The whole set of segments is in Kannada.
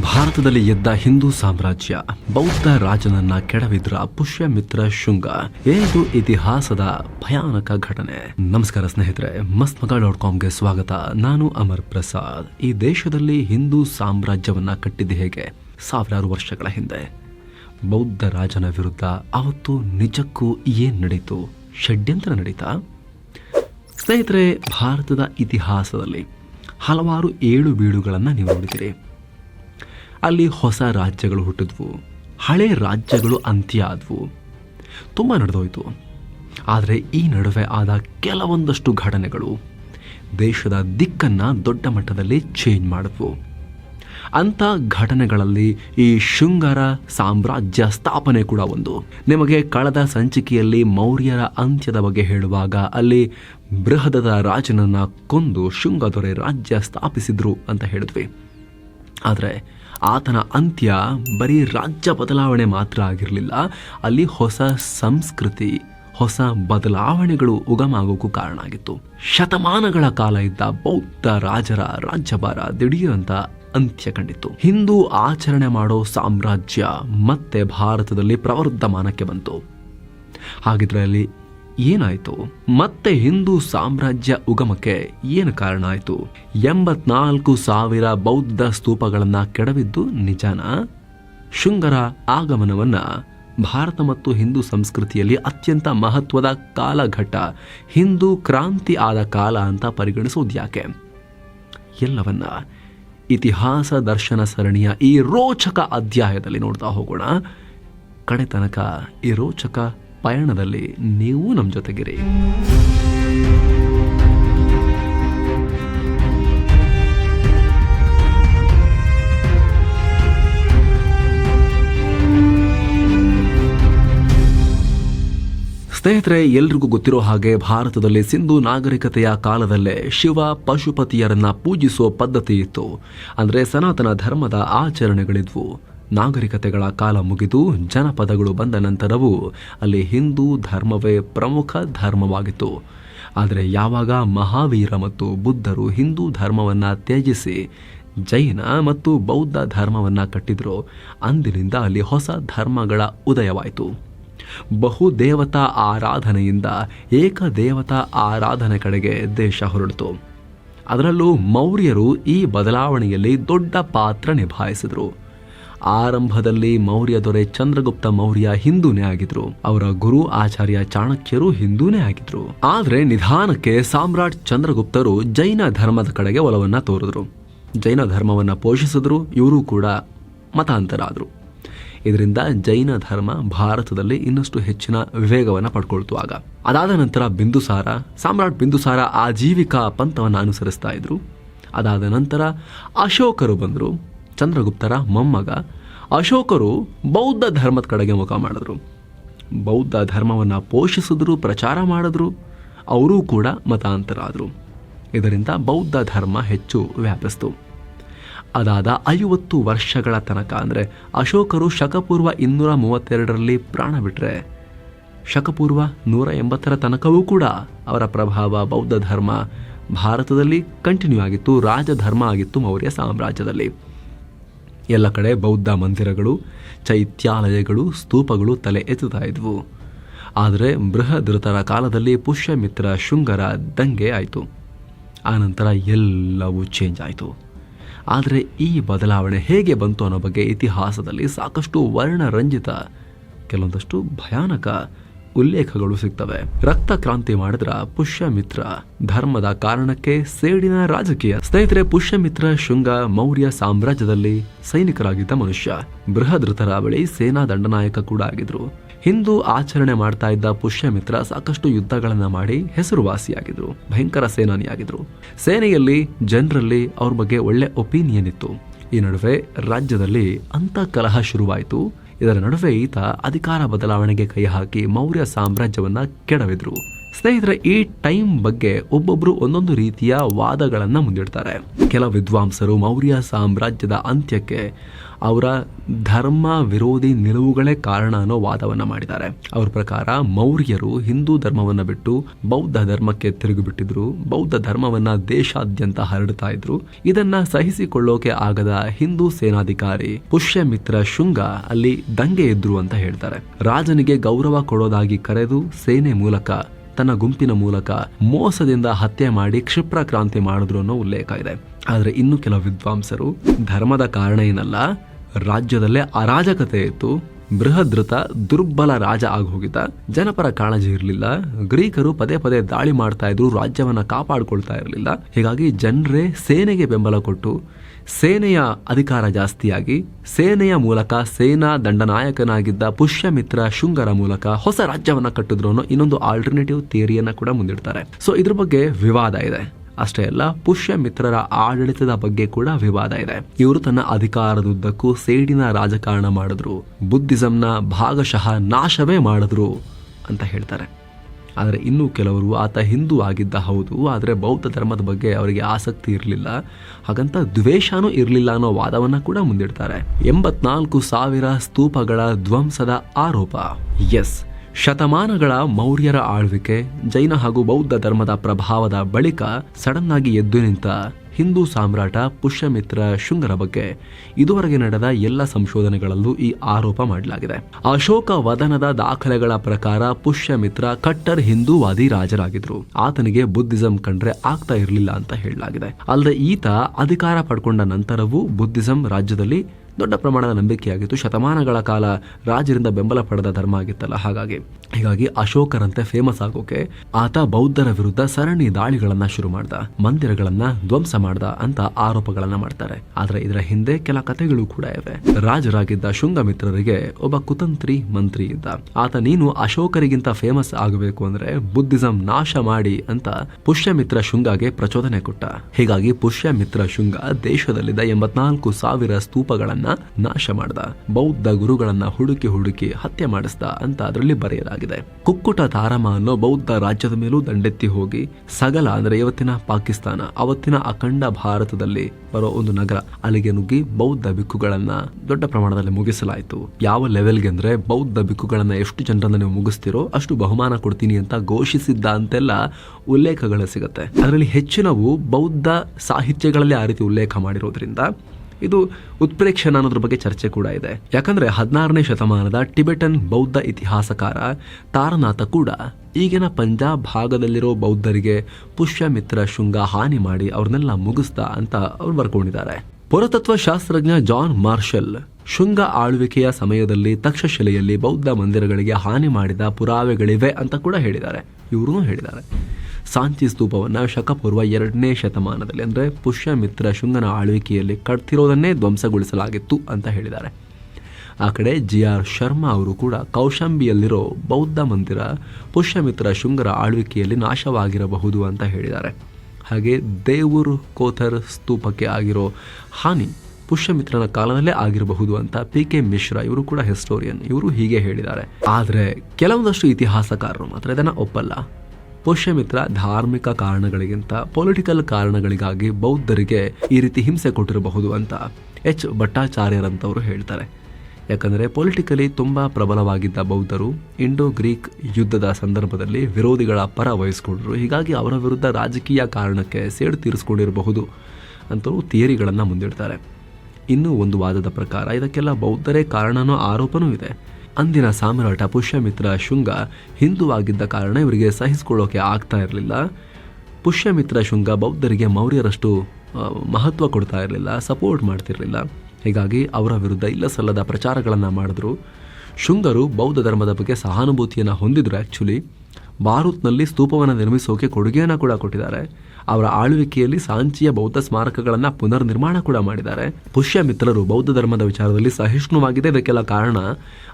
ಭಾರತದಲ್ಲಿ ಎದ್ದ ಹಿಂದೂ ಸಾಮ್ರಾಜ್ಯ, ಬೌದ್ಧ ರಾಜನನ್ನ ಕೆಡವಿದ್ರ ಪುಷ್ಯಮಿತ್ರ ಶೃಂಗ ಇದು ಇತಿಹಾಸದ ಭಯಾನಕ ಘಟನೆ. ನಮಸ್ಕಾರ ಸ್ನೇಹಿತರೆ ಮಸ್ತ್ ಮಗ ಡಾಟ್ ಕಾಮ್ಗೆ ಸ್ವಾಗತ. ನಾನು ಅಮರ್ ಪ್ರಸಾದ್. ಈ ದೇಶದಲ್ಲಿ ಹಿಂದೂ ಸಾಮ್ರಾಜ್ಯವನ್ನ ಕಟ್ಟಿದ್ದು ಹೇಗೆ? ಸಾವಿರಾರು ವರ್ಷಗಳ ಹಿಂದೆ. ಬೌದ್ಧ ರಾಜನ ವಿರುದ್ಧ ಅವತ್ತು ನಿಜಕ್ಕೂ ಏನ್ ನಡೀತು? ಷಡ್ಯಂತ್ರ ನಡೀತಾ? ಸ್ನೇಹಿತರೆ, ಭಾರತದ ಇತಿಹಾಸದಲ್ಲಿ ಹಲವಾರು ಏಳು ಬೀಳುಗಳನ್ನು ನೀವು ನೋಡಿದಿರಿ ಅಲ್ಲಿ ಹೊಸ ರಾಜ್ಯಗಳು ಹುಟ್ಟಿದ್ವು. ಹಳೆ ರಾಜ್ಯಗಳು ಅಂತ್ಯ ಆದವು. ತುಂಬ ನಡೆದೋಯ್ತು. ಆದರೆ ಈ ನಡುವೆ ಆದ ಕೆಲವೊಂದಷ್ಟು ಘಟನೆಗಳು ದೇಶದ ದಿಕ್ಕನ್ನು ದೊಡ್ಡ ಮಟ್ಟದಲ್ಲಿ ಚೇಂಜ್ ಮಾಡಿದ್ವು. ಅಂಥ ಘಟನೆಗಳಲ್ಲಿ ಈ ಶೃಂಗಾರ ಸಾಮ್ರಾಜ್ಯ ಸ್ಥಾಪನೆ ಕೂಡ ಒಂದು. ನಿಮಗೆ ಕಳೆದ ಸಂಚಿಕೆಯಲ್ಲಿ ಮೌರ್ಯರ ಅಂತ್ಯದ ಬಗ್ಗೆ ಹೇಳುವಾಗ ಅಲ್ಲಿ ಬೃಹದದ ರಾಜನನ್ನು ಕೊಂದು ಶೃಂಗದೊರೆ ರಾಜ್ಯ ಸ್ಥಾಪಿಸಿದ್ರು ಅಂತ ಹೇಳಿದ್ವಿ. ಆದರೆ ಆತನ ಅಂತ್ಯ ಬರೀ ರಾಜ್ಯ ಬದಲಾವಣೆ ಮಾತ್ರ ಆಗಿರಲಿಲ್ಲ. ಅಲ್ಲಿ ಹೊಸ ಸಂಸ್ಕೃತಿ, ಹೊಸ ಬದಲಾವಣೆಗಳು ಉಗಮ ಆಗೋಕ್ಕೂ ಕಾರಣ ಆಗಿತ್ತು. ಶತಮಾನಗಳ ಕಾಲ ಇದ್ದ ಬೌದ್ಧ ರಾಜರ ರಾಜ್ಯಭಾರ ದಿಢೀರಂತ ಅಂತ್ಯ ಕಂಡಿತ್ತು. ಹಿಂದೂ ಆಚರಣೆ ಮಾಡೋ ಸಾಮ್ರಾಜ್ಯ ಮತ್ತೆ ಭಾರತದಲ್ಲಿ ಪ್ರವರ್ಧಮಾನಕ್ಕೆ ಬಂತು. ಹಾಗಿದ್ರೆ ಅಲ್ಲಿ ಏನಾಯ್ತು? ಮತ್ತೆ ಹಿಂದೂ ಸಾಮ್ರಾಜ್ಯ ಉಗಮಕ್ಕೆ ಏನು ಕಾರಣ ಆಯಿತು? ಎಂಬತ್ನಾಲ್ಕು ಸಾವಿರ ಬೌದ್ಧ ಸ್ತೂಪಗಳನ್ನ ಕೆಡವಿದ್ದು ನಿಜಾನ? ಶೃಂಗರ ಆಗಮನವನ್ನ ಭಾರತ ಮತ್ತು ಹಿಂದೂ ಸಂಸ್ಕೃತಿಯಲ್ಲಿ ಅತ್ಯಂತ ಮಹತ್ವದ ಕಾಲಘಟ್ಟ ಹಿಂದೂ ಕ್ರಾಂತಿ ಆದ ಕಾಲ ಅಂತ ಪರಿಗಣಿಸೋದು ಯಾಕೆ? ಎಲ್ಲವನ್ನ ಇತಿಹಾಸ ದರ್ಶನ ಸರಣಿಯ ಈ ರೋಚಕ ಅಧ್ಯಾಯದಲ್ಲಿ ನೋಡ್ತಾ ಹೋಗೋಣ. ಕಡೆ ತನಕ ಈ ರೋಚಕ ಪಯಣದಲ್ಲಿ ನೀವು ನಮ್ಮ ಜೊತೆಗಿರಿ. ಸ್ನೇಹಿತರೆ, ಎಲ್ರಿಗೂ ಗೊತ್ತಿರೋ ಹಾಗೆ ಭಾರತದಲ್ಲಿ ಸಿಂಧು ನಾಗರಿಕತೆಯ ಕಾಲದಲ್ಲೇ ಶಿವ ಪಶುಪತಿಯರನ್ನ ಪೂಜಿಸುವ ಪದ್ಧತಿ ಇತ್ತು. ಅಂದರೆ ಸನಾತನ ಧರ್ಮದ ಆಚರಣೆಗಳಿದ್ವು. ನಾಗರಿಕತೆಗಳ ಕಾಲ ಮುಗಿದು ಜನಪದಗಳು ಬಂದ ನಂತರವೂ ಅಲ್ಲಿ ಹಿಂದೂ ಧರ್ಮವೇ ಪ್ರಮುಖ ಧರ್ಮವಾಗಿತ್ತು. ಆದರೆ ಯಾವಾಗ ಮಹಾವೀರ ಮತ್ತು ಬುದ್ಧರು ಹಿಂದೂ ಧರ್ಮವನ್ನು ತ್ಯಜಿಸಿ, ಜೈನ ಮತ್ತು ಬೌದ್ಧ ಧರ್ಮವನ್ನು ಕಟ್ಟಿದ್ರು, ಅಂದಿನಿಂದ ಅಲ್ಲಿ ಹೊಸ ಧರ್ಮಗಳ ಉದಯವಾಯಿತು. ಬಹುದೇವತಾ ಆರಾಧನೆಯಿಂದ ಏಕದೇವತಾ ಆರಾಧನೆ ಕಡೆಗೆ ದೇಶ ಹೊರಡಿತು. ಅದರಲ್ಲೂ ಮೌರ್ಯರು ಈ ಬದಲಾವಣೆಯಲ್ಲಿ ದೊಡ್ಡ ಪಾತ್ರ ನಿಭಾಯಿಸಿದರು. ಆರಂಭದಲ್ಲಿ ಮೌರ್ಯ ದೊರೆ ಚಂದ್ರಗುಪ್ತ ಮೌರ್ಯ ಹಿಂದೂನೇ ಆಗಿದ್ರು. ಅವರ ಗುರು ಆಚಾರ್ಯ ಚಾಣಕ್ಯರು ಹಿಂದೂನೇ ಆಗಿದ್ರು. ಆದ್ರೆ ನಿಧಾನಕ್ಕೆ ಸಾಮ್ರಾಟ್ ಚಂದ್ರಗುಪ್ತರು ಜೈನ ಧರ್ಮದ ಕಡೆಗೆ ಒಲವನ್ನ ತೋರಿದ್ರು. ಜೈನ ಧರ್ಮವನ್ನ ಪೋಷಿಸಿದ್ರು, ಇವರು ಕೂಡ ಮತಾಂತರ ಆದ್ರು ಇದರಿಂದ ಜೈನ ಧರ್ಮ ಭಾರತದಲ್ಲಿ ಇನ್ನಷ್ಟು ಹೆಚ್ಚಿನ ವಿವೇಗವನ್ನು ಪಡ್ಕೊಳ್ತು ಆಗ. ಅದಾದ ನಂತರ ಬಿಂದುಸಾರ ಸಾಮ್ರಾಟ್ ಬಿಂದುಸಾರ ಆಜೀವಿಕಾ ಪಂಥವನ್ನು ಅನುಸರಿಸ್ತಾ ಇದ್ರು. ಅದಾದ ನಂತರ ಅಶೋಕರು ಬಂದರು. ಚಂದ್ರಗುಪ್ತರ ಮೊಮ್ಮಗ ಅಶೋಕರು ಬೌದ್ಧ ಧರ್ಮದ ಕಡೆಗೆ ಮುಖ ಮಾಡಿದ್ರು. ಬೌದ್ಧ ಧರ್ಮವನ್ನು ಪೋಷಿಸಿದ್ರು ಪ್ರಚಾರ ಮಾಡಿದ್ರು. ಅವರೂ ಕೂಡ ಮತಾಂತರಾದರು. ಇದರಿಂದ ಬೌದ್ಧ ಧರ್ಮ ಹೆಚ್ಚು ವ್ಯಾಪಿಸ್ತು. ಅದಾದ ಐವತ್ತು ವರ್ಷಗಳ ತನಕ ಅಂದರೆ ಅಶೋಕರು ಶಕಪೂರ್ವ ಇನ್ನೂರ ಮೂವತ್ತೆರಡರಲ್ಲಿ ಪ್ರಾಣ ಬಿಟ್ಟರೆ ಶಕಪೂರ್ವ ನೂರ ಎಂಬತ್ತರ ತನಕವೂ ಕೂಡ ಅವರ ಪ್ರಭಾವ ಬೌದ್ಧ ಧರ್ಮ ಭಾರತದಲ್ಲಿ ಕಂಟಿನ್ಯೂ ಆಗಿತ್ತು, ರಾಜಧರ್ಮ ಆಗಿತ್ತು ಮೌರ್ಯ ಸಾಮ್ರಾಜ್ಯದಲ್ಲಿ. ಎಲ್ಲ ಕಡೆ ಬೌದ್ಧ ಮಂದಿರಗಳು, ಚೈತ್ಯಾಲಯಗಳು, ಸ್ತೂಪಗಳು ತಲೆ ಎತ್ತುತ್ತಾ ಇದ್ವು. ಆದರೆ ಬೃಹದೃತರ ಕಾಲದಲ್ಲಿ ಪುಷ್ಯಮಿತ್ರ ಶೃಂಗರ ದಂಗೆ ಆಯಿತು. ಆನಂತರ ಎಲ್ಲವೂ ಚೇಂಜ್ ಆಯಿತು. ಆದರೆ ಈ ಬದಲಾವಣೆ ಹೇಗೆ ಬಂತು ಅನ್ನೋ ಬಗ್ಗೆ ಇತಿಹಾಸದಲ್ಲಿ ಸಾಕಷ್ಟು ವರ್ಣರಂಜಿತ, ಕೆಲವೊಂದಷ್ಟು ಭಯಾನಕ ಉಲ್ಲೇಖಗಳು ಸಿಗ್ತವೆ. ರಕ್ತ ಕ್ರಾಂತಿ ಮಾಡಿದ್ರ ಪುಷ್ಯಮಿತ್ರ. ಧರ್ಮದ ಕಾರಣಕ್ಕೆ ಸೇಡಿನ ರಾಜಕೀಯ. ಸ್ನೇಹಿತರೆ, ಪುಷ್ಯಮಿತ್ರ ಶೃಂಗ ಮೌರ್ಯ ಸಾಮ್ರಾಜ್ಯದಲ್ಲಿ ಸೈನಿಕರಾಗಿದ್ದ ಮನುಷ್ಯ. ಬೃಹದೃತರ ಬಳಿ ಸೇನಾ ದಂಡನಾಯಕ ಕೂಡ ಆಗಿದ್ರು. ಹಿಂದೂ ಆಚರಣೆ ಮಾಡ್ತಾ ಇದ್ದ ಪುಷ್ಯಮಿತ್ರ ಸಾಕಷ್ಟು ಯುದ್ಧಗಳನ್ನ ಮಾಡಿ ಹೆಸರುವಾಸಿಯಾಗಿದ್ರು. ಭಯಂಕರ ಸೇನಾನಿಯಾಗಿದ್ರು. ಸೇನೆಯಲ್ಲಿ ಜನರಲ್ಲಿ ಅವ್ರ ಬಗ್ಗೆ ಒಳ್ಳೆ ಒಪಿನಿಯನ್ ಇತ್ತು. ಈ ನಡುವೆ ರಾಜ್ಯದಲ್ಲಿ ಅಂತ ಕಲಹ ಶುರುವಾಯಿತು. ಇದರ ನಡುವೆ ಈತ ಅಧಿಕಾರ ಬದಲಾವಣೆಗೆ ಕೈ ಹಾಕಿ ಮೌರ್ಯ ಸಾಮ್ರಾಜ್ಯವನ್ನು ಕೆಡವಿದ್ರು. ಸ್ನೇಹಿತರೆ, ಈ ಟೈಮ್ ಬಗ್ಗೆ ಒಬ್ಬೊಬ್ರು ಒಂದೊಂದು ರೀತಿಯ ವಾದಗಳನ್ನು ಮುಂದಿಡ್ತಾರೆ. ಕೆಲ ವಿದ್ವಾಂಸರು ಮೌರ್ಯ ಸಾಮ್ರಾಜ್ಯದ ಅಂತ್ಯಕ್ಕೆ ಅವರ ಧರ್ಮ ವಿರೋಧಿ ನಿಲುವುಗಳೇ ಕಾರಣ ಅನ್ನೋ ವಾದವನ್ನ ಮಾಡಿದ್ದಾರೆ. ಅವ್ರ ಪ್ರಕಾರ ಮೌರ್ಯರು ಹಿಂದೂ ಧರ್ಮವನ್ನು ಬಿಟ್ಟು ಬೌದ್ಧ ಧರ್ಮಕ್ಕೆ ತಿರುಗಿಬಿಟ್ಟಿದ್ರು. ಬೌದ್ಧ ಧರ್ಮವನ್ನ ದೇಶಾದ್ಯಂತ ಹರಡ್ತಾ ಇದ್ರು. ಇದನ್ನ ಸಹಿಸಿಕೊಳ್ಳೋಕೆ ಆಗದ ಹಿಂದೂ ಸೇನಾಧಿಕಾರಿ ಪುಷ್ಯಮಿತ್ರ ಶುಂಗ ಅಲ್ಲಿ ದಂಗೆ ಇದ್ರು ಅಂತ ಹೇಳ್ತಾರೆ. ರಾಜನಿಗೆ ಗೌರವ ಕೊಡೋದಾಗಿ ಕರೆದು ಸೇನೆ ಮೂಲಕ ತನ್ನ ಗುಂಪಿನ ಮೂಲಕ ಮೋಸದಿಂದ ಹತ್ಯೆ ಮಾಡಿ ಕ್ಷಿಪ್ರ ಕ್ರಾಂತಿ ಮಾಡಿದ್ರು ಅನ್ನೋ ಉಲ್ಲೇಖ ಇದೆ. ಆದರೆ ಇನ್ನು ಕೆಲವು ವಿದ್ವಾಂಸರು ಧರ್ಮದ ಕಾರಣ ಏನಲ್ಲ, ರಾಜ್ಯದಲ್ಲೇ ಅರಾಜಕತೆ ಇತ್ತು ಬೃಹದೃತ ದುರ್ಬಲ ರಾಜ ಆಗಿ ಹೋಗಿದ್ದ. ಜನಪರ ಕಾಳಜಿ ಇರಲಿಲ್ಲ, ಗ್ರೀಕರು ಪದೇ ಪದೇ ದಾಳಿ ಮಾಡ್ತಾ ಇದ್ರು, ರಾಜ್ಯವನ್ನ ಕಾಪಾಡ್ಕೊಳ್ತಾ ಇರಲಿಲ್ಲ. ಹೀಗಾಗಿ ಜನರೇ ಸೇನೆಗೆ ಬೆಂಬಲ ಕೊಟ್ಟು ಸೇನೆಯ ಅಧಿಕಾರ ಜಾಸ್ತಿಯಾಗಿ ಸೇನೆಯ ಮೂಲಕ ಸೇನಾ ದಂಡನಾಯಕನಾಗಿದ್ದ ಪುಷ್ಯಮಿತ್ರ ಶುಂಗರ ಮೂಲಕ ಹೊಸ ರಾಜ್ಯವನ್ನ ಕಟ್ಟಿದ್ರು ಅನ್ನೋ ಇನ್ನೊಂದು ಆಲ್ಟರ್ನೇಟಿವ್ ಥಿಯರಿಯನ್ನ ಕೂಡ ಮುಂದಿಡ್ತಾರೆ. ಸೊ ಇದ್ರ ಬಗ್ಗೆ ವಿವಾದ ಇದೆ. ಅಷ್ಟೇ ಅಲ್ಲ, ಪುಷ್ಯಮಿತ್ರರ ಆಡಳಿತದ ಬಗ್ಗೆ ಕೂಡ ವಿವಾದ ಇದೆ. ಇವರು ತನ್ನ ಅಧಿಕಾರದುದ್ದಕ್ಕೂ ಸೇಡಿನ ರಾಜಕಾರಣ ಮಾಡಿದ್ರು. ಬುದ್ಧಿಸಂನ ಭಾಗಶಃ ನಾಶವೇ ಮಾಡಿದ್ರು ಅಂತ ಹೇಳ್ತಾರೆ. ಆದರೆ ಇನ್ನೂ ಕೆಲವರು ಆತ ಹಿಂದೂ ಆಗಿದ್ದ ಹೌದು, ಆದರೆ ಬೌದ್ಧ ಧರ್ಮದ ಬಗ್ಗೆ ಅವರಿಗೆ ಆಸಕ್ತಿ ಇರಲಿಲ್ಲ. ಹಾಗಂತ ದ್ವೇಷನೂ ಇರಲಿಲ್ಲ ಅನ್ನೋ ವಾದವನ್ನು ಕೂಡ ಮುಂದಿಡ್ತಾರೆ. ಎಂಬತ್ನಾಲ್ಕು ಸಾವಿರ ಸ್ತೂಪಗಳ ಧ್ವಂಸದ ಆರೋಪ. ಎಸ್, ಶತಮಾನಗಳ ಮೌರ್ಯರ ಆಳ್ವಿಕೆ, ಜೈನ ಹಾಗೂ ಬೌದ್ಧ ಧರ್ಮದ ಪ್ರಭಾವದ ಬಳಿಕ ಸಡನ್ನಾಗಿ ಎದ್ದು ನಿಂತ ಹಿಂದೂ ಸಾಮ್ರಾಟ ಪುಷ್ಯಮಿತ್ರ ಶುಂಗರ ಬಗ್ಗೆ ಇದುವರೆಗೆ ನಡೆದ ಎಲ್ಲ ಸಂಶೋಧನೆಗಳಲ್ಲೂ ಈ ಆರೋಪ ಮಾಡಲಾಗಿದೆ. ಅಶೋಕ ವದನದ ದಾಖಲೆಗಳ ಪ್ರಕಾರ ಪುಷ್ಯಮಿತ್ರ ಕಟ್ಟರ್ ಹಿಂದೂವಾದಿ ರಾಜರಾಗಿದ್ರು. ಆತನಿಗೆ ಬುದ್ಧಿಸಂ ಕಂಡ್ರೆ ಆಗ್ತಾ ಇರಲಿಲ್ಲ ಅಂತ ಹೇಳಲಾಗಿದೆ. ಅಲ್ಲದೆ ಈತ ಅಧಿಕಾರ ಪಡ್ಕೊಂಡ ನಂತರವೂ ಬುದ್ಧಿಸಂ ರಾಜ್ಯದಲ್ಲಿ ದೊಡ್ಡ ಪ್ರಮಾಣದ ನಂಬಿಕೆಯಾಗಿತ್ತು ಶತಮಾನಗಳ ಕಾಲ ರಾಜರಿಂದ ಬೆಂಬಲ ಪಡೆದ ಧರ್ಮ ಆಗಿತ್ತಲ್ಲ, ಹಾಗಾಗಿ. ಹೀಗಾಗಿ ಅಶೋಕರಂತೆ ಫೇಮಸ್ ಆಗೋಕೆ ಆತ ಬೌದ್ಧರ ವಿರುದ್ಧ ಸರಣಿ ದಾಳಿಗಳನ್ನ ಶುರು ಮಾಡ್ದ, ಮಂದಿರಗಳನ್ನ ಧ್ವಂಸ ಮಾಡ್ದ ಅಂತ ಆರೋಪಗಳನ್ನ ಮಾಡ್ತಾರೆ. ಆದ್ರೆ ಇದರ ಹಿಂದೆ ಕೆಲ ಕಥೆಗಳು ಕೂಡ ಇವೆ. ರಾಜರಾಗಿದ್ದ ಶುಂಗಮಿತ್ರರಿಗೆ ಒಬ್ಬ ಕುತಂತ್ರಿ ಮಂತ್ರಿ ಇದ್ದ. ಆತ, ನೀನು ಅಶೋಕರಿಗಿಂತ ಫೇಮಸ್ ಆಗಬೇಕು ಅಂದ್ರೆ ಬುದ್ಧಿಸಂ ನಾಶ ಮಾಡಿ ಅಂತ ಪುಷ್ಯಮಿತ್ರ ಶುಂಗಗೆ ಪ್ರಚೋದನೆ ಕೊಟ್ಟ. ಹೀಗಾಗಿ ಪುಷ್ಯಮಿತ್ರ ಶುಂಗ ದೇಶದಲ್ಲಿದ್ದ ಎಂಬತ್ನಾಲ್ಕು ಸಾವಿರ ಸ್ತೂಪಗಳನ್ನ ನಾಶ ಮಾಡ್ದ, ಬೌದ್ಧ ಗುರುಗಳನ್ನ ಹುಡುಕಿ ಹುಡುಕಿ ಹತ್ಯೆ ಮಾಡಿಸ್ದ ಅಂತ ಅದರಲ್ಲಿ ಬರೆಯಲಾಗಿದೆ. ಕುಕ್ಕುಟ ತಾರಮ ಅನ್ನೋ ಬೌದ್ಧ ರಾಜ್ಯದ ಮೇಲೂ ದಂಡೆತ್ತಿ ಹೋಗಿ, ಸಗಲ ಅಂದ್ರೆ ಇವತ್ತಿನ ಪಾಕಿಸ್ತಾನ, ಅವತ್ತಿನ ಅಖಂಡ ಭಾರತದಲ್ಲಿ ಬರೋ ಒಂದು ನಗರ, ಅಲ್ಲಿಗೆ ನುಗ್ಗಿ ಬೌದ್ಧ ಬಿಕ್ಕುಗಳನ್ನ ದೊಡ್ಡ ಪ್ರಮಾಣದಲ್ಲಿ ಮುಗಿಸಲಾಯಿತು. ಯಾವ ಲೆವೆಲ್ಗೆ ಅಂದ್ರೆ ಬೌದ್ಧ ಬಿಕ್ಕುಗಳನ್ನ ಎಷ್ಟು ಜನರನ್ನ ನೀವು ಮುಗಿಸ್ತಿರೋ ಅಷ್ಟು ಬಹುಮಾನ ಕೊಡ್ತೀನಿ ಅಂತ ಘೋಷಿಸಿದ್ದ ಅಂತೆಲ್ಲ ಉಲ್ಲೇಖಗಳು ಸಿಗುತ್ತೆ. ಅದರಲ್ಲಿ ಹೆಚ್ಚಿನವು ಬೌದ್ಧ ಸಾಹಿತ್ಯಗಳಲ್ಲಿ ಆ ರೀತಿ ಉಲ್ಲೇಖ ಮಾಡಿರೋದ್ರಿಂದ ಇದು ಉತ್ಪ್ರೇಕ್ಷಣ ಅನ್ನೋದ್ರ ಬಗ್ಗೆ ಚರ್ಚೆ ಕೂಡ ಇದೆ. ಯಾಕಂದ್ರೆ ಹದಿನಾರನೇ ಶತಮಾನದ ಟಿಬೆಟನ್ ಬೌದ್ಧ ಇತಿಹಾಸಕಾರ ತಾರನಾಥ ಕೂಡ ಈಗಿನ ಪಂಜಾಬ್ ಭಾಗದಲ್ಲಿರೋ ಬೌದ್ಧರಿಗೆ ಪುಷ್ಯಮಿತ್ರ ಶೃಂಗ ಹಾನಿ ಮಾಡಿ ಅವ್ರನ್ನೆಲ್ಲ ಮುಗಿಸ್ತಾ ಅಂತ ಅವ್ರು ಬರ್ಕೊಂಡಿದ್ದಾರೆ. ಪುರತತ್ವ ಶಾಸ್ತ್ರಜ್ಞ ಜಾನ್ ಮಾರ್ಷಲ್ ಶೃಂಗ ಆಳ್ವಿಕೆಯ ಸಮಯದಲ್ಲಿ ತಕ್ಷಶಿಲೆಯಲ್ಲಿ ಬೌದ್ಧ ಮಂದಿರಗಳಿಗೆ ಹಾನಿ ಮಾಡಿದ ಪುರಾವೆಗಳಿವೆ ಅಂತ ಕೂಡ ಹೇಳಿದ್ದಾರೆ. ಇವರು ಹೇಳಿದ್ದಾರೆ. ಸಾಂಚಿ ಸ್ತೂಪವನ್ನು ಶಕಪೂರ್ವ ಎರಡನೇ ಶತಮಾನದಲ್ಲಿ ಅಂದರೆ ಪುಷ್ಯಮಿತ್ರ ಶುಂಗನ ಆಳ್ವಿಕೆಯಲ್ಲಿ ಕಟ್ತಿರೋದನ್ನೇ ಧ್ವಂಸಗೊಳಿಸಲಾಗಿತ್ತು ಅಂತ ಹೇಳಿದ್ದಾರೆ. ಆ ಕಡೆ ಜಿ ಆರ್ ಶರ್ಮಾ ಅವರು ಕೂಡ ಕೌಶಂಬಿಯಲ್ಲಿರೋ ಬೌದ್ಧ ಮಂದಿರ ಪುಷ್ಯಮಿತ್ರ ಶೃಂಗರ ಆಳ್ವಿಕೆಯಲ್ಲಿ ನಾಶವಾಗಿರಬಹುದು ಅಂತ ಹೇಳಿದ್ದಾರೆ. ಹಾಗೆ ದೇವೂರು ಕೋಥರ್ ಸ್ತೂಪಕ್ಕೆ ಆಗಿರೋ ಹಾನಿ ಪುಷ್ಯಮಿತ್ರನ ಕಾಲದಲ್ಲೇ ಆಗಿರಬಹುದು ಅಂತ ಪಿ ಕೆ ಮಿಶ್ರಾ, ಇವರು ಕೂಡ ಹಿಸ್ಟೋರಿಯನ್ ಇವರು ಹೀಗೆ ಹೇಳಿದ್ದಾರೆ. ಆದರೆ ಕೆಲವೊಂದಷ್ಟು ಇತಿಹಾಸಕಾರರು ಮಾತ್ರ ಇದನ್ನು ಒಪ್ಪಲ್ಲ. ಪುಷ್ಯಮಿತ್ರ ಧಾರ್ಮಿಕ ಕಾರಣಗಳಿಗಿಂತ ಪೊಲಿಟಿಕಲ್ ಕಾರಣಗಳಿಗಾಗಿ ಬೌದ್ಧರಿಗೆ ಈ ರೀತಿ ಹಿಂಸೆ ಕೊಟ್ಟಿರಬಹುದು ಅಂತ ಎಚ್. ಭಟ್ಟಾಚಾರ್ಯರಂತವರು ಹೇಳ್ತಾರೆ. ಯಾಕಂದರೆ ಪೊಲಿಟಿಕಲಿ ತುಂಬ ಪ್ರಬಲವಾಗಿದ್ದ ಬೌದ್ಧರು ಇಂಡೋ ಗ್ರೀಕ್ ಯುದ್ಧದ ಸಂದರ್ಭದಲ್ಲಿ ವಿರೋಧಿಗಳ ಪರ ವಹಿಸಿಕೊಂಡರು. ಹೀಗಾಗಿ ಅವರ ವಿರುದ್ಧ ರಾಜಕೀಯ ಕಾರಣಕ್ಕೆ ಸೇಡು ತೀರಿಸಿಕೊಂಡಿರಬಹುದು ಅಂತಲೂ ಥಿಯರಿಗಳನ್ನು ಮುಂದಿಡ್ತಾರೆ. ಇನ್ನೂ ಒಂದು ವಾದದ ಪ್ರಕಾರ ಇದಕ್ಕೆಲ್ಲ ಬೌದ್ಧರೇ ಕಾರಣನೋ ಆರೋಪನೂ ಇದೆ. ಅಂದಿನ ಸಾಮ್ರಾಟ ಪುಷ್ಯಮಿತ್ರ ಶುಂಗ ಹಿಂದುವಾಗಿದ್ದ ಕಾರಣ ಇವರಿಗೆ ಸಹಿಸಿಕೊಳ್ಳೋಕೆ ಆಗ್ತಾ ಇರಲಿಲ್ಲ. ಪುಷ್ಯಮಿತ್ರ ಶುಂಗ ಬೌದ್ಧರಿಗೆ ಮೌರ್ಯರಷ್ಟು ಮಹತ್ವ ಕೊಡ್ತಾ ಇರಲಿಲ್ಲ, ಸಪೋರ್ಟ್ ಮಾಡ್ತಿರಲಿಲ್ಲ. ಹೀಗಾಗಿ ಅವರ ವಿರುದ್ಧ ಇಲ್ಲ ಸಲ್ಲದ ಪ್ರಚಾರಗಳನ್ನು ಮಾಡಿದ್ರು. ಶುಂಗರು ಬೌದ್ಧ ಧರ್ಮದ ಬಗ್ಗೆ ಸಹಾನುಭೂತಿಯನ್ನು ಹೊಂದಿದ್ರು ಆ್ಯಕ್ಚುಲಿ ಭಾರತ್ನಲ್ಲಿ ಸ್ತೂಪವನ್ನು ನಿರ್ಮಿಸೋಕೆ ಕೊಡುಗೆಯನ್ನು ಕೂಡ ಕೊಟ್ಟಿದ್ದಾರೆ. ಅವರ ಆಳ್ವಿಕೆಯಲ್ಲಿ ಸಾಂಚಿಯ ಬೌದ್ಧ ಸ್ಮಾರಕಗಳನ್ನು ಪುನರ್ ನಿರ್ಮಾಣ ಕೂಡ ಮಾಡಿದ್ದಾರೆ. ಪುಷ್ಯಮಿತ್ರರು ಬೌದ್ಧ ಧರ್ಮದ ವಿಚಾರದಲ್ಲಿ ಸಹಿಷ್ಣುವಾಗಿದೆ ಇದಕ್ಕೆಲ್ಲ ಕಾರಣ.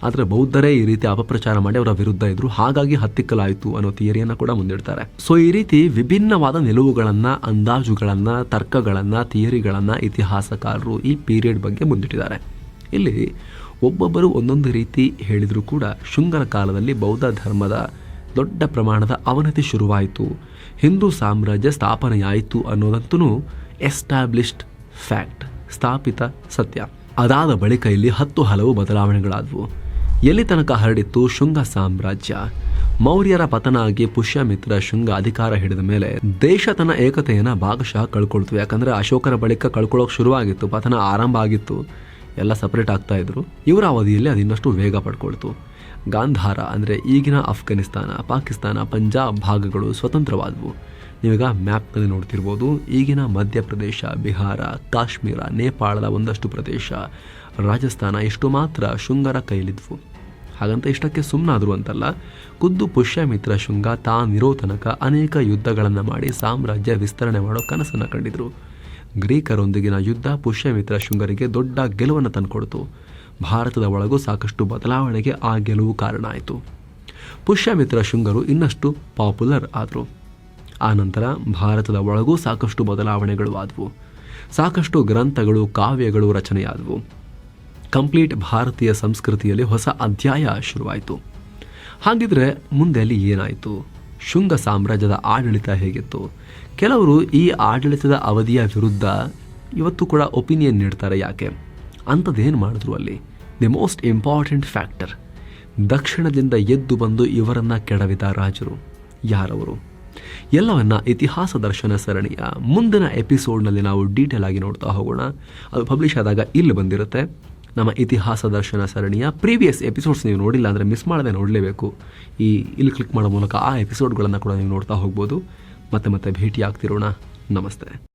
ಆದರೆ ಬೌದ್ಧರೇ ಈ ರೀತಿ ಅಪಪ್ರಚಾರ ಮಾಡಿ ಅವರ ವಿರುದ್ಧ ಇದ್ರು. ಹಾಗಾಗಿ ಹತ್ತಿಕ್ಕಲಾಯಿತು ಅನ್ನೋ ಥಿಯರಿಯನ್ನು ಕೂಡ ಮುಂದಿಡ್ತಾರೆ. ಸೊ ಈ ರೀತಿ ವಿಭಿನ್ನವಾದ ನಿಲುವುಗಳನ್ನ, ಅಂದಾಜುಗಳನ್ನ, ತರ್ಕಗಳನ್ನ, ಥಿಯರಿಗಳನ್ನ ಇತಿಹಾಸಕಾರರು ಈ ಪೀರಿಯಡ್ ಬಗ್ಗೆ ಮುಂದಿಟ್ಟಿದ್ದಾರೆ. ಇಲ್ಲಿ ಒಬ್ಬೊಬ್ಬರು ಒಂದೊಂದು ರೀತಿ ಹೇಳಿದರೂ ಕೂಡ ಶುಂಗರ ಕಾಲದಲ್ಲಿ ಬೌದ್ಧ ಧರ್ಮದ ದೊಡ್ಡ ಪ್ರಮಾಣದ ಅವನತಿ ಶುರುವಾಯಿತು. ಹಿಂದೂ ಸಾಮ್ರಾಜ್ಯ ಸ್ಥಾಪನೆಯಾಯಿತು ಅನ್ನೋದಂತೂ ಎಸ್ಟಾಬ್ಲಿಷ್ಡ್ ಫ್ಯಾಕ್ಟ್ ಸ್ಥಾಪಿತ ಸತ್ಯ. ಅದಾದ ಬಳಿಕ ಇಲ್ಲಿ ಹತ್ತು ಹಲವು ಬದಲಾವಣೆಗಳಾದವು. ಎಲ್ಲಿ ತನಕ ಹರಡಿತ್ತು ಶುಂಗ ಸಾಮ್ರಾಜ್ಯ? ಮೌರ್ಯರ ಪತನ ಆಗಿ ಪುಷ್ಯಮಿತ್ರ ಶುಂಗ ಅಧಿಕಾರ ಹಿಡಿದ ಮೇಲೆ ದೇಶ ತನ್ನ ಏಕತೆಯನ್ನ ಭಾಗಶಃ ಕಳ್ಕೊಳ್ತು. ಯಾಕಂದ್ರೆ ಅಶೋಕರ ಬಳಿಕ ಕಳ್ಕೊಳ್ಳೋಕೆ ಶುರುವಾಗಿತ್ತು, ಪತನ ಆರಂಭ ಆಗಿತ್ತು. ಎಲ್ಲ ಸಪರೇಟ್ ಆಗ್ತಾ ಇದ್ರು. ಇವರ ಅವಧಿಯಲ್ಲಿ ಅದಿನ್ನಷ್ಟು ವೇಗ ಪಡ್ಕೊಳ್ತು. ಗಾಂಧಾರ, ಅಂದರೆ ಈಗಿನ ಅಫ್ಘಾನಿಸ್ತಾನ, ಪಾಕಿಸ್ತಾನ, ಪಂಜಾಬ್ ಭಾಗಗಳು ಸ್ವತಂತ್ರವಾದವು. ನೀವೀಗ ಮ್ಯಾಪ್ನಲ್ಲಿ ನೋಡ್ತಿರ್ಬೋದು, ಈಗಿನ ಮಧ್ಯಪ್ರದೇಶ, ಬಿಹಾರ, ಕಾಶ್ಮೀರ, ನೇಪಾಳದ ಒಂದಷ್ಟು ಪ್ರದೇಶ, ರಾಜಸ್ಥಾನ ಇಷ್ಟು ಮಾತ್ರ ಶೃಂಗರ ಕೈಲಿದ್ವು. ಹಾಗಂತ ಇಷ್ಟಕ್ಕೆ ಸುಮ್ಮನಾದರು ಅಂತಲ್ಲ, ಖುದ್ದು ಪುಷ್ಯಮಿತ್ರ ಶೃಂಗ ತಾನಿರೋ ತನಕ ಅನೇಕ ಯುದ್ಧಗಳನ್ನು ಮಾಡಿ ಸಾಮ್ರಾಜ್ಯ ವಿಸ್ತರಣೆ ಮಾಡೋ ಕನಸನ್ನು ಕಂಡಿದ್ರು. ಗ್ರೀಕರೊಂದಿಗಿನ ಯುದ್ಧ ಪುಷ್ಯಮಿತ್ರ ಶೃಂಗರಿಗೆ ದೊಡ್ಡ ಗೆಲುವನ್ನು ತಂದುಕೊಡ್ತು. ಭಾರತದ ಒಳಗೂ ಸಾಕಷ್ಟು ಬದಲಾವಣೆಗೆ ಆ ಗೆಲುವು ಕಾರಣ ಆಯಿತು. ಪುಷ್ಯಮಿತ್ರ ಶೃಂಗರು ಇನ್ನಷ್ಟು ಪಾಪ್ಯುಲರ್ ಆದರು. ಆನಂತರ ಭಾರತದ ಒಳಗೂ ಸಾಕಷ್ಟು ಬದಲಾವಣೆಗಳು ಆದವು. ಸಾಕಷ್ಟು ಗ್ರಂಥಗಳು, ಕಾವ್ಯಗಳು ರಚನೆಯಾದವು. ಕಂಪ್ಲೀಟ್ ಭಾರತೀಯ ಸಂಸ್ಕೃತಿಯಲ್ಲಿ ಹೊಸ ಅಧ್ಯಾಯ ಶುರುವಾಯಿತು. ಹಾಗಿದ್ರೆ ಮುಂದೆ ಅಲ್ಲಿ ಏನಾಯಿತು? ಶುಂಗ ಸಾಮ್ರಾಜ್ಯದ ಆಡಳಿತ ಹೇಗಿತ್ತು? ಕೆಲವರು ಈ ಆಡಳಿತದ ಅವಧಿಯ ವಿರುದ್ಧ ಇವತ್ತು ಕೂಡ ಒಪಿನಿಯನ್ ನೀಡ್ತಾರೆ ಯಾಕೆ? ಅಂಥದ್ದೇನು ಮಾಡಿದ್ರು ಅಲ್ಲಿ? ದಿ ಮೋಸ್ಟ್ ಇಂಪಾರ್ಟೆಂಟ್ ಫ್ಯಾಕ್ಟರ್ ದಕ್ಷಿಣದಿಂದ ಎದ್ದು ಬಂದು ಇವರನ್ನು ಕೆಡವಿದ ರಾಜರು. ಯಾರವರು? ಎಲ್ಲವನ್ನ ಇತಿಹಾಸ ದರ್ಶನ ಸರಣಿಯ ಮುಂದಿನ ಎಪಿಸೋಡ್ನಲ್ಲಿ ನಾವು ಡೀಟೇಲ್ ಆಗಿ ನೋಡ್ತಾ ಹೋಗೋಣ. ಅದು ಪಬ್ಲಿಷ್ ಆದಾಗ ಇಲ್ಲಿ ಬಂದಿರುತ್ತೆ. ನಮ್ಮ ಇತಿಹಾಸ ದರ್ಶನ ಸರಣಿಯ ಪ್ರೀವಿಯಸ್ ಎಪಿಸೋಡ್ಸ್ ನೀವು ನೋಡಿಲ್ಲ ಅಂದರೆ ಮಿಸ್ ಮಾಡದೆ ನೋಡಲೇಬೇಕು. ಈ ಇಲ್ಲಿ ಕ್ಲಿಕ್ ಮಾಡೋ ಮೂಲಕ ಆ ಎಪಿಸೋಡ್ಗಳನ್ನು ಕೂಡ ನೀವು ನೋಡ್ತಾ ಹೋಗ್ಬೋದು. ಮತ್ತೆ ಮತ್ತೆ ಭೇಟಿ ಆಗ್ತಿರೋಣ ನಮಸ್ತೆ.